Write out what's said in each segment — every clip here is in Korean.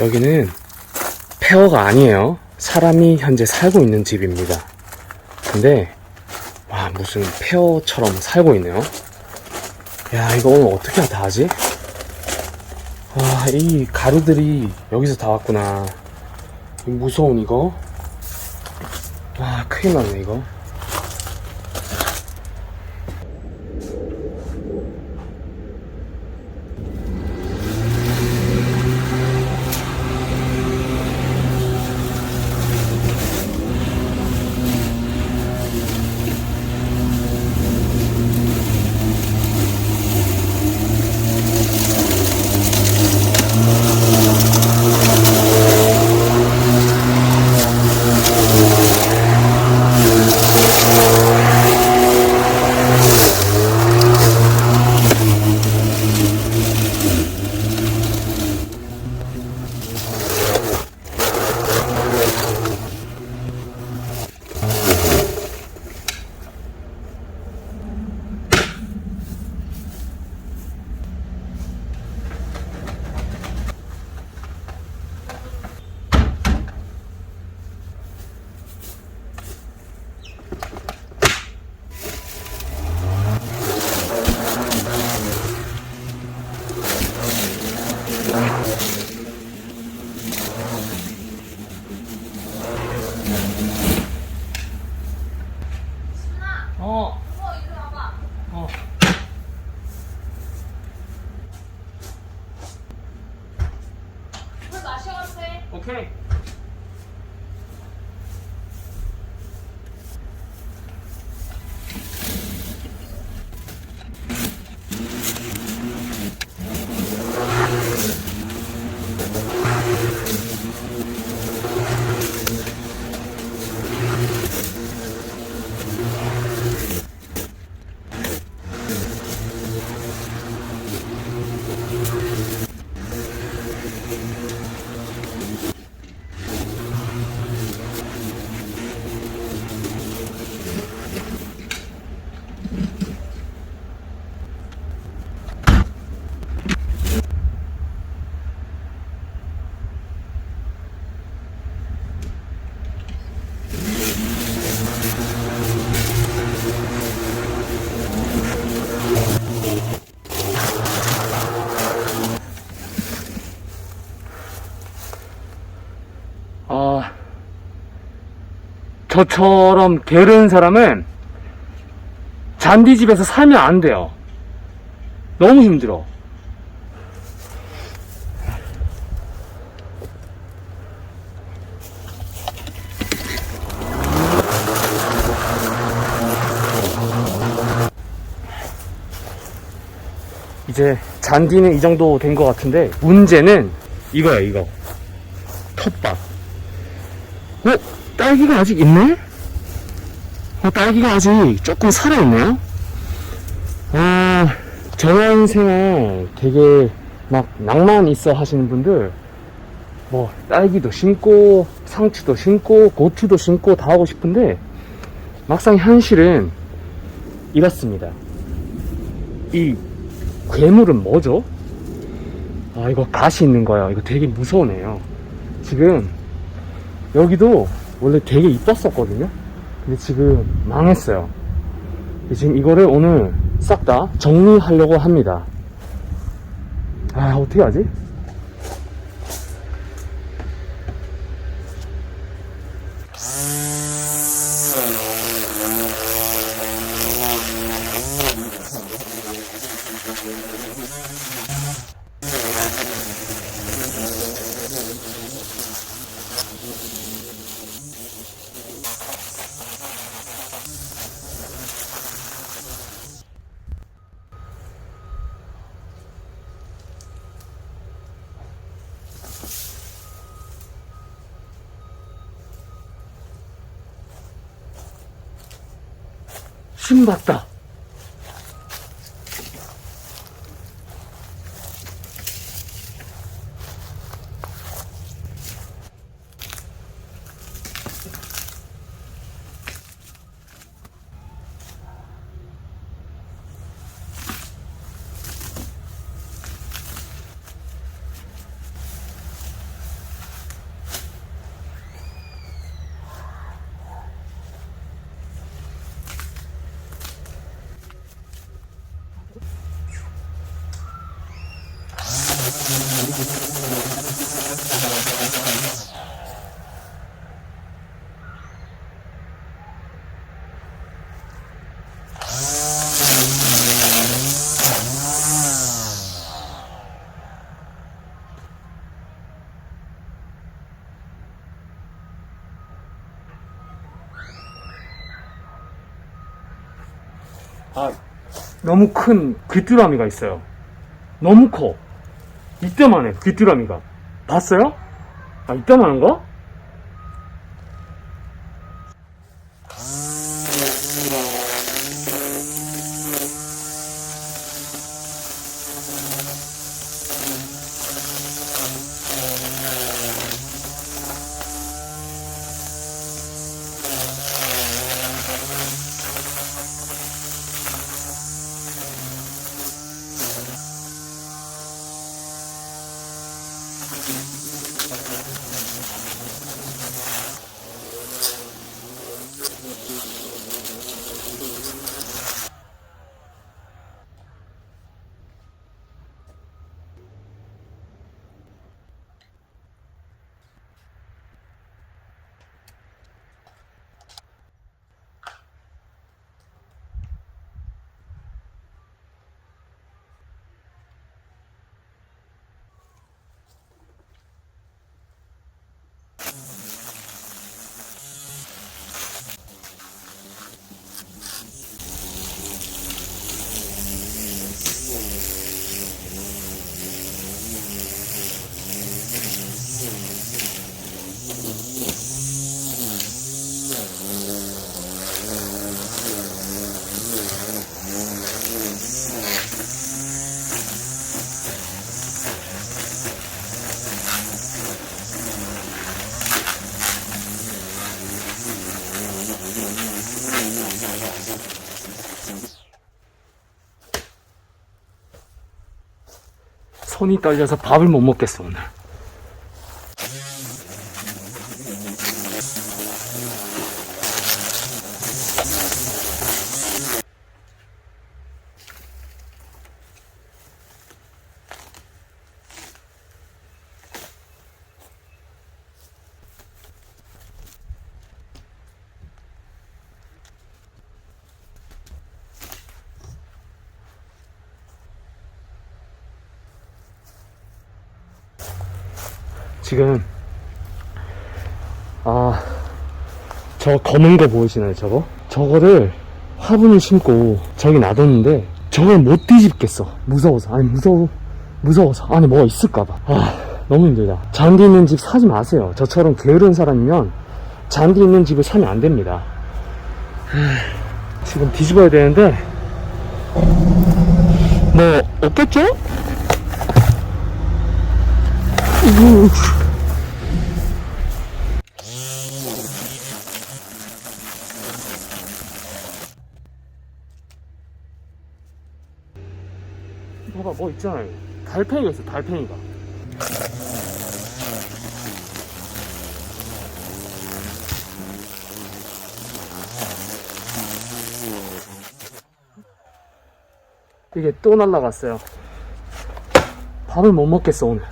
여기는 폐허가 아니에요. 사람이 현재 살고 있는 집입니다. 근데 와 무슨 폐허처럼 살고 있네요. 야 이거 오늘 어떻게 다 하지? 와이 가루들이 여기서 다 왔구나. 이 무서운 이거. 와 큰일 났네 이거. 저처럼 게으른 사람은 잔디집에서 살면 안 돼요. 너무 힘들어. 이제 잔디는 이 정도 된 것 같은데 문제는 이거야 이거 텃밭 어? 딸기가 아직 있네? 어, 딸기가 아직 조금 살아있네요? 아, 저연생활 되게 막 낭만 있어 하시는 분들, 뭐, 딸기도 심고, 상추도 심고, 고추도 심고 다 하고 싶은데, 막상 현실은 이렇습니다. 이 괴물은 뭐죠? 아, 이거 가시 있는 거예요. 이거 되게 무서우네요. 지금, 여기도 원래 되게 이뻤었거든요. 근데 지금 망했어요. 지금 이거를 오늘 싹 다 정리하려고 합니다. 아, 어떻게 하지? 신봤다. 아, 너무 큰 귀뚜라미가 있어요. 너무 커. 이때만 해, 귀뚜라미가. 봤어요? 아, 이때만 한 거? 손이 떨려서 밥을 못 먹겠어, 오늘. 지금 아 저 검은 거 보이시나요 저거? 저거를 화분을 심고 저기 놔뒀는데 저걸 못 뒤집겠어. 무서워서. 아니 무서워 무서워서. 안에 뭐가 있을까봐. 아 너무 힘들다. 잔디 있는 집 사지 마세요. 저처럼 게으른 사람이면 잔디 있는 집을 사면 안 됩니다. 하, 지금 뒤집어야 되는데. 뭐 없겠죠? 우. 봐봐 뭐 있잖아요. 달팽이가 있어 달팽이가. 이게 또 날라갔어요. 밥을 못 먹겠어 오늘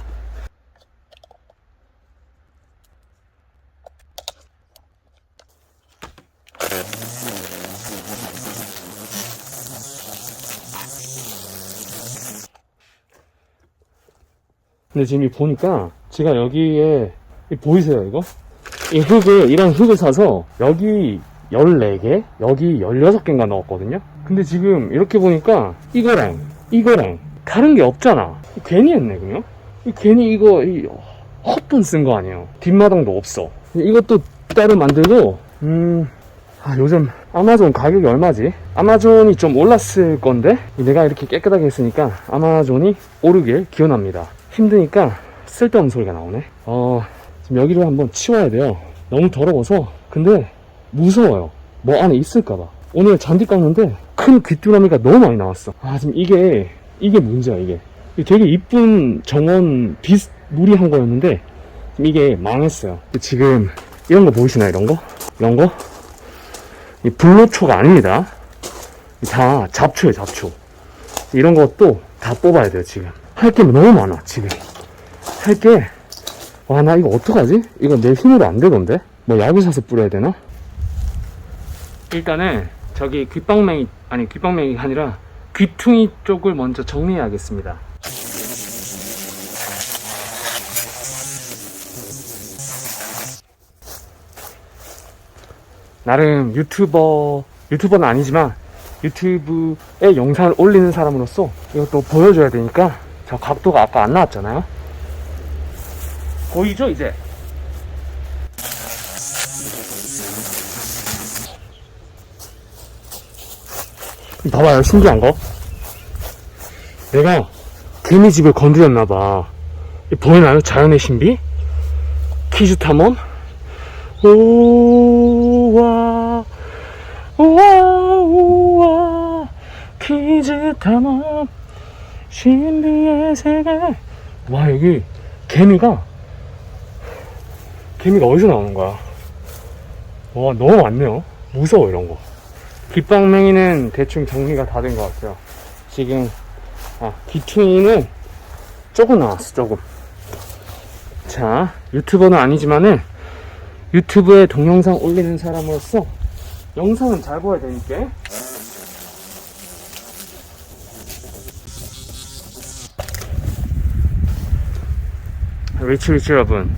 근데 지금 이 보니까 제가 여기에 이 보이세요 이거? 이 흙을 이런 흙을 사서 여기 14개 여기 16개인가 넣었거든요? 근데 지금 이렇게 보니까 이거랑 이거랑 다른 게 없잖아. 괜히 했네 그냥? 이 괜히 이거 이 헛돈 쓴 거 아니에요. 뒷마당도 없어. 이것도 따로 만들고 음 아, 요즘 아마존 가격이 얼마지? 아마존이 좀 올랐을 건데? 내가 이렇게 깨끗하게 했으니까 아마존이 오르길 기원합니다 힘드니까 쓸데없는 소리가 나오네. 어 지금 여기를 한번 치워야 돼요. 너무 더러워서. 근데 무서워요. 뭐 안에 있을까봐. 오늘 잔디 깎는데 큰 귀뚜라미가 너무 많이 나왔어. 아 지금 이게 이게 문제야 이게. 되게 이쁜 정원 비스 무리한 거였는데 지금 이게 망했어요. 지금 이런 거 보이시나요 이런 거? 이런 거? 이 불로초가 아닙니다. 다 잡초예요 잡초. 이런 것도 다 뽑아야 돼요 지금 할 게 너무 많아 지금 할게 와 나 이거 어떡하지? 이거 내 힘으로 안 되던데 뭐 약을 사서 뿌려야 되나? 일단은 저기 귓방맹이 아니 귓방맹이가 아니라 귀퉁이 쪽을 먼저 정리해야겠습니다 나름 유튜버 유튜버는 아니지만 유튜브에 영상을 올리는 사람으로서 이것도 보여줘야 되니까 저 각도가 아까 안 나왔잖아요. 보이죠 이제? 봐봐요 신기한 거. 내가 개미 집을 건드렸나봐. 보이나요 자연의 신비? 퀴즈 탐험? 우와 우와 우와 퀴즈 탐험 신비의 세계. 와 여기 개미가 개미가 어디서 나오는 거야? 와 너무 많네요. 무서워 이런 거. 깃방맹이는 대충 정리가 다 된 것 같아요. 지금 아 귀퉁이는 조금 나왔어 조금. 자 유튜버는 아니지만은 유튜브에 동영상 올리는 사람으로서 영상은 잘 보여야 되니까 리치 리치 여러분.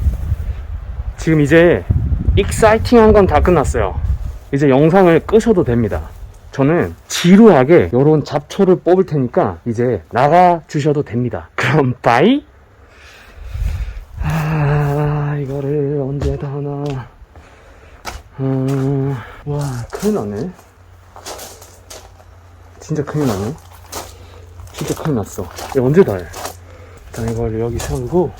지금 이제 익사이팅한 건 다 끝났어요. 이제 영상을 끄셔도 됩니다. 저는 지루하게 요런 잡초를 뽑을 테니까 이제 나가 주셔도 됩니다. 그럼 빠이! 아 이거를 언제 다 하나. 음, 와 큰일 나네. 진짜 큰일 나네. 진짜 큰일 났어. 언제 다 해? 일단 이걸 여기 세우고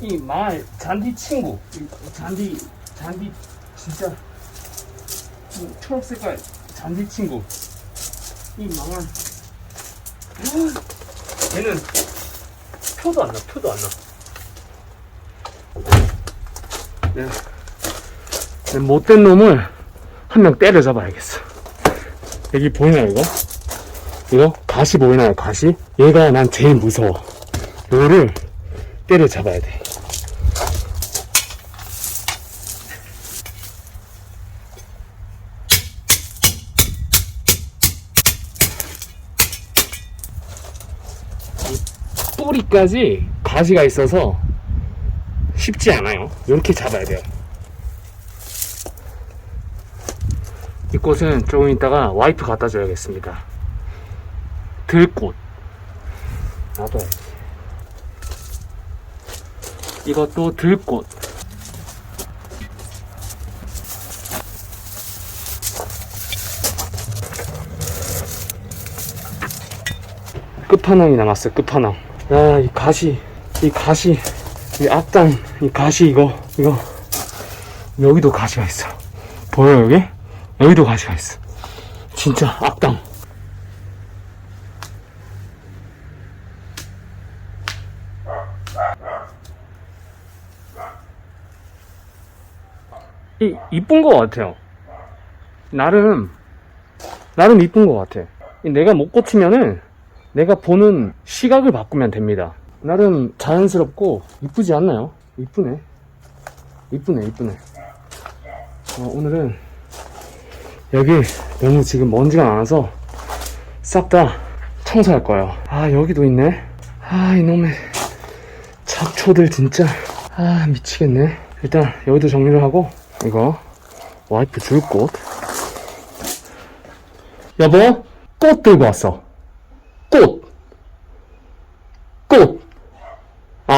이말 잔디 친구 이 잔디 잔디 진짜 이 초록색깔 잔디 친구. 이 망할 얘는 표도 안나 표도 안나. 네. 네, 못된 놈을 한 명 때려잡아야겠어. 여기 보이나요 이거? 이거? 가시 보이나요 가시? 얘가 난 제일 무서워. 요거를 때려잡아야 돼 뿌리까지 가시가 있어서 쉽지 않아요. 이렇게 잡아야 돼요. 이 꽃은 조금 있다가 와이프 갖다 줘야겠습니다. 들꽃. 놔둬야지. 이것도 들꽃. 끝판왕이 남았어요. 끝판왕. 야, 이 가시, 이 가시, 이 앞단, 이 가시 이거, 이거. 여기도 가시가 있어. 보여 여기? 여기도 가시가 있어. 진짜 앞당. 이 이쁜 것 같아요. 나름 나름 이쁜 것 같아. 이 내가 못 고치면은 내가 보는 시각을 바꾸면 됩니다. 나름 자연스럽고 이쁘지 않나요? 이쁘네. 이쁘네, 이쁘네. 어, 오늘은 여기 너무 지금 먼지가 많아서 싹 다 청소할 거예요. 아, 여기도 있네. 아, 이놈의 잡초들 진짜. 아, 미치겠네. 일단 여기도 정리를 하고 이거 와이프 줄 꽃. 여보, 꽃 들고 왔어. 꽃. 꽃.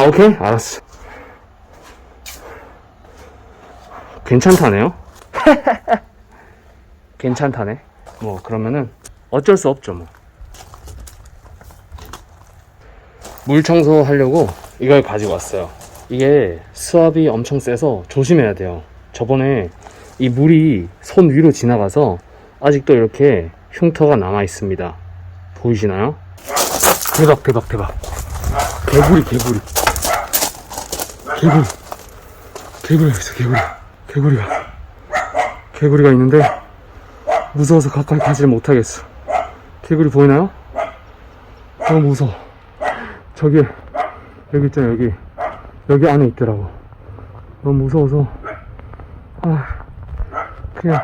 아, 오케이. 알았어. 괜찮다네요? 괜찮다네. 뭐, 그러면은 어쩔 수 없죠, 뭐. 물 청소하려고 이걸 가지고 왔어요. 이게 수압이 엄청 세서 조심해야 돼요. 저번에 이 물이 손 위로 지나가서 아직도 이렇게 흉터가 남아 있습니다. 보이시나요? 대박 대박 대박 개구리 개구리 개구리 개구리가 있어 개구리 개구리가 개구리가 있는데 무서워서 가까이 가지를 못하겠어 개구리 보이나요? 너무 무서워 저기 여기 있죠, 여기. 여기 안에 있더라고. 너무 무서워서. 아, 그냥,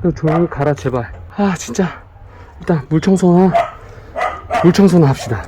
너 조용히 가라, 제발. 아, 진짜. 일단, 물 청소나, 물 청소나 합시다.